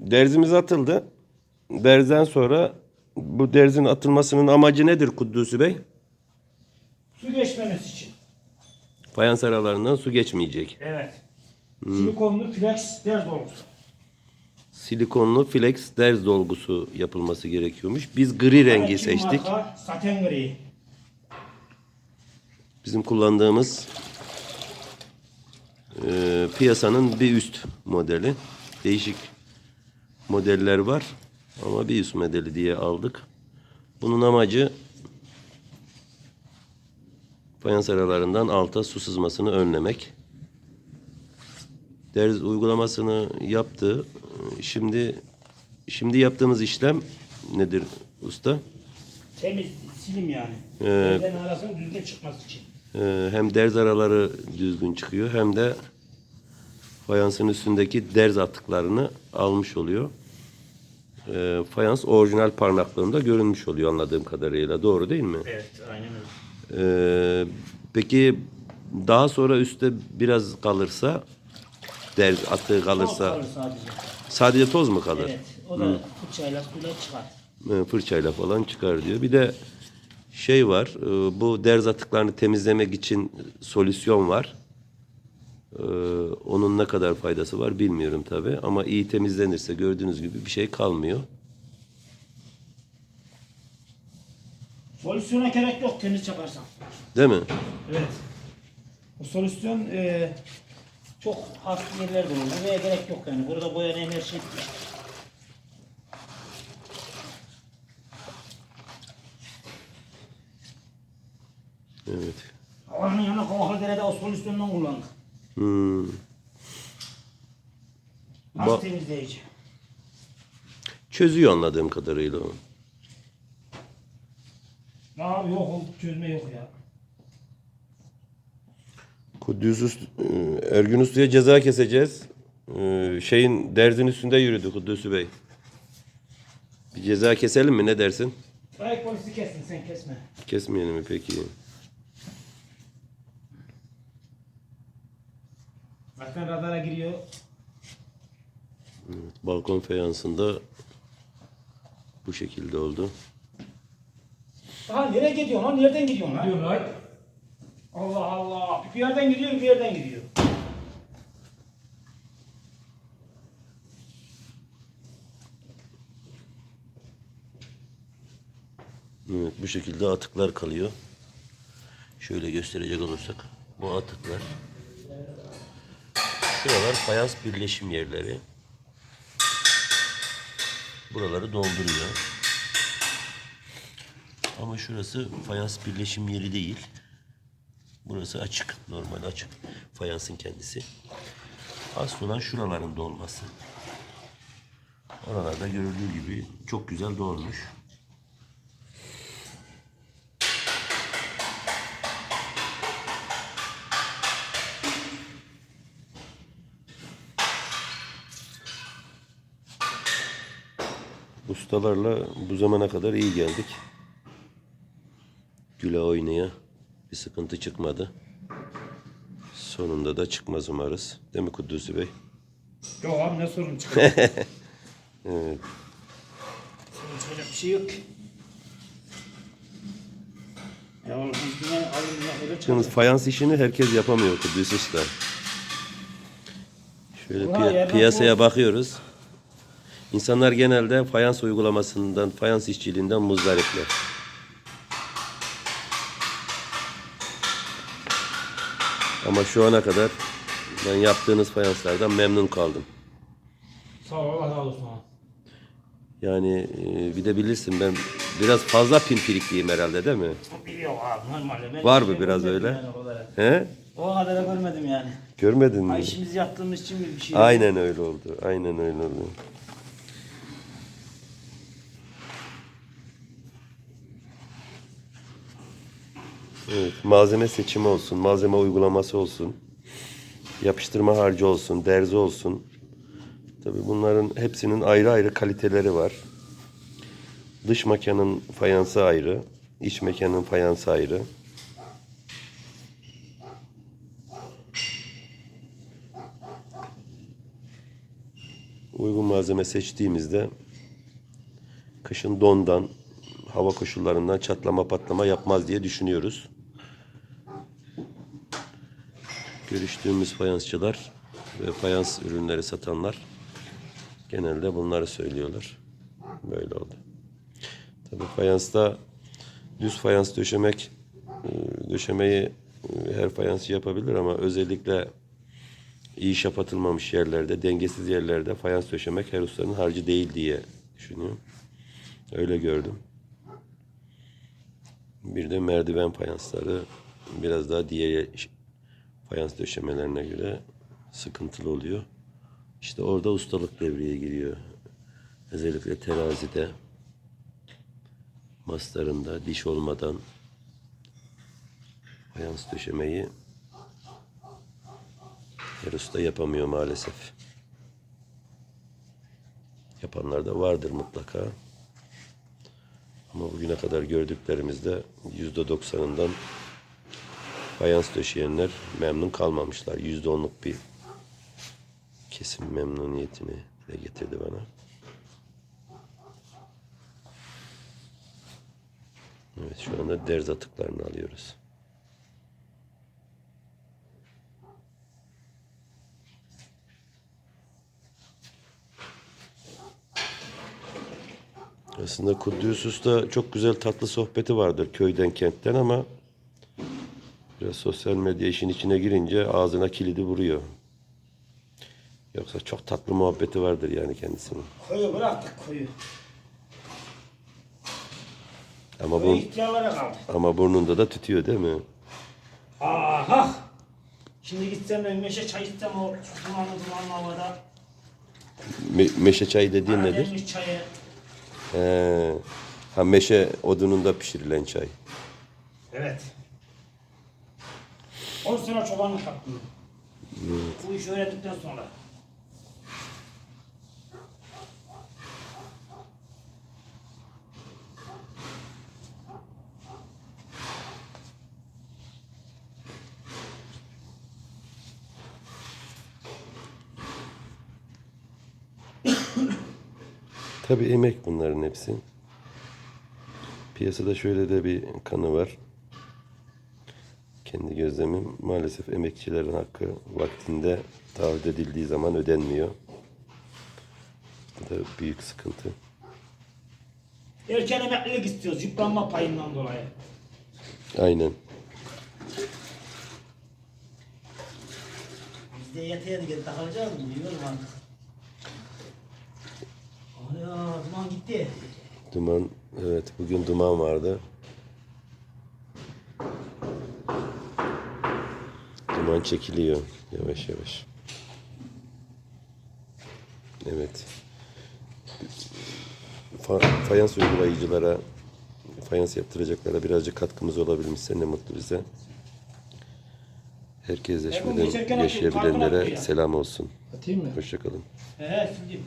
Derzimiz atıldı. Derzden sonra bu derzin atılmasının amacı nedir Kudüs'ü Bey? Su geçmemesi için. Fayans aralarından su geçmeyecek. Evet. Silikonlu flex derz dolgusu. Silikonlu flex derz dolgusu yapılması gerekiyormuş. Biz gri rengi Çin seçtik. marka Saten gri. Bizim kullandığımız e, piyasanın bir üst modeli. Değişik modeller var ama bir üst modeli diye aldık. Bunun amacı fayans aralarından alta su sızmasını önlemek. Derz uygulamasını yaptı. Şimdi şimdi yaptığımız işlem nedir usta? Temiz silim yani. Evet. Evden arasının düzgün çıkması için. Ee, hem derz araları düzgün çıkıyor hem de fayansın üstündeki derz atıklarını almış oluyor. Ee, fayans orijinal parlaklığında görünmüş oluyor anladığım kadarıyla. Doğru değil mi? Evet aynen öyle. Ee, peki daha sonra üstte biraz kalırsa derz atığı kalırsa Kalır sadece. sadece toz mu kalır? Evet. O da fırçayla suyla çıkar. e, fırçayla falan çıkar diyor. Bir de şey var, e, bu derz atıklarını temizlemek için solüsyon var. E, Onun ne kadar faydası var bilmiyorum tabi ama iyi temizlenirse gördüğünüz gibi bir şey kalmıyor. Solüsyona gerek yok temiz yaparsan. Değil mi? Evet. Bu solüsyon e, çok has yerlerde olur. Buraya gerek yok yani. Burada boyanayım her şey. Evet. Havanın yanına Kavaklıdere'de o solüsyondan kullandık. Hmm. Ba- temizleyici? Çözüyor anladığım kadarıyla o. Abi yok o çözme yok ya. Kudüs Üst- e, Ergün Usta'ya ceza keseceğiz. E, Şeyin derzin üstünde yürüdü Kudüs'ü Bey. Bir ceza keselim mi ne dersin? Trafik polisi kessin sen kesme. Kesmeyelim mi peki? Zaten radara giriyor. Balkon fayansında bu şekilde oldu. Daha nereye gidiyorsun lan? Nereden gidiyorsun lan? Gidiyorum lan. Allah Allah. Bir yerden gidiyor bir yerden gidiyor. Evet, bu şekilde atıklar kalıyor. Şöyle gösterecek olursak bu atıklar. Şuralar fayans birleşim yerleri. Buraları dolduruyor. Ama şurası fayans birleşim yeri değil. Burası açık, normal açık. Fayansın kendisi. Asıl olan şuraların dolması. Oralarda görüldüğü gibi çok güzel dolmuş. Ustalarla bu zamana kadar iyi geldik. Güle oynaya bir sıkıntı çıkmadı. Sonunda da çıkmaz umarız. Değil mi Kudüs'ü Bey? Yok abi ne sorun çıkıyor. Evet. sorun çıkacak bir şey yok ki. Ya oğlum biz yine alımızdan öyle Yalnız çıkacak. fayans işini herkes yapamıyor Kudüs Usta. Şöyle Ulan piya- yerden piyasaya bakıyoruz. İnsanlar genelde fayans uygulamasından, fayans işçiliğinden muzdaripler. Ama şu ana kadar ben yaptığınız fayanslardan memnun kaldım. Sağ ol Allah razı olsun. Yani e, bir de bilirsin ben biraz fazla pimpirikliyim herhalde değil mi? Biliyor abi normalde. Ben Var hiç mı şey biraz görmedim öyle? Yani o kadar. He? O kadar görmedim yani. Görmedin mi? Ay işimizi yaptığımız için bir şey. Aynen öyle oldu. Aynen öyle oldu. Evet, malzeme seçimi olsun, malzeme uygulaması olsun, yapıştırma harcı olsun, derzi olsun. Tabii bunların hepsinin ayrı ayrı kaliteleri var. Dış mekanın fayansı ayrı, iç mekanın fayansı ayrı. uygun malzeme seçtiğimizde kışın dondan, hava koşullarından çatlama patlama yapmaz diye düşünüyoruz. Görüştüğümüz fayansçılar ve fayans ürünleri satanlar genelde bunları söylüyorlar. Böyle oldu. Tabii fayansta düz fayans döşemek e, döşemeyi e, her fayansçı yapabilir ama özellikle iyi şapatılmamış yerlerde, dengesiz yerlerde fayans döşemek her ustanın harcı değil diye düşünüyorum. Öyle gördüm. Bir de merdiven fayansları biraz daha diğer fayans döşemelerine göre sıkıntılı oluyor. İşte orada ustalık devreye giriyor. Özellikle terazide, maslarında diş olmadan fayans döşemeyi her usta yapamıyor maalesef. Yapanlar da vardır mutlaka. Ama bugüne kadar gördüklerimizde yüzde doksanından fayans döşeyenler memnun kalmamışlar. Yüzde onluk bir kesim memnuniyetini de getirdi bana. Evet şu anda derz atıklarını alıyoruz. Aslında Kudüs Usta çok güzel tatlı sohbeti vardır köyden kentten ama biraz sosyal medya işin içine girince ağzına kilidi vuruyor. Yoksa çok tatlı muhabbeti vardır yani kendisinin. Koyu bıraktık koyu. Ama Koyu bu ihtiyarlara kaldı. ama burnunda da tütüyor değil mi? Aha! Şimdi gitsem ben meşe çay içsem o dumanlı dumanlı havada. Me- meşe çayı dediğin nedir? Karadeniz çayı. He. Ha meşe odununda pişirilen çay. Evet. 10 sene çobanlık yaptım. Bu işi öğrendikten sonra. Tabii emek bunların hepsi. Piyasada şöyle de bir kanı var. Kendi gözlemim maalesef emekçilerin hakkı vaktinde taahhüt edildiği zaman ödenmiyor. Bu da büyük sıkıntı. Erken emeklilik istiyoruz yıpranma payından dolayı. Aynen. Biz de yataya geri takılacağız mı? Bilmiyorum artık. Ana duman gitti. Duman, evet bugün duman vardı. Duman çekiliyor yavaş yavaş. Evet. Fa- fayans uygulayıcılara, fayans yaptıracaklara birazcık katkımız olabilmişse ne mutlu bize. Atıyor, yaşayabilenlere selam olsun. Atayım mı? Hoşçakalın.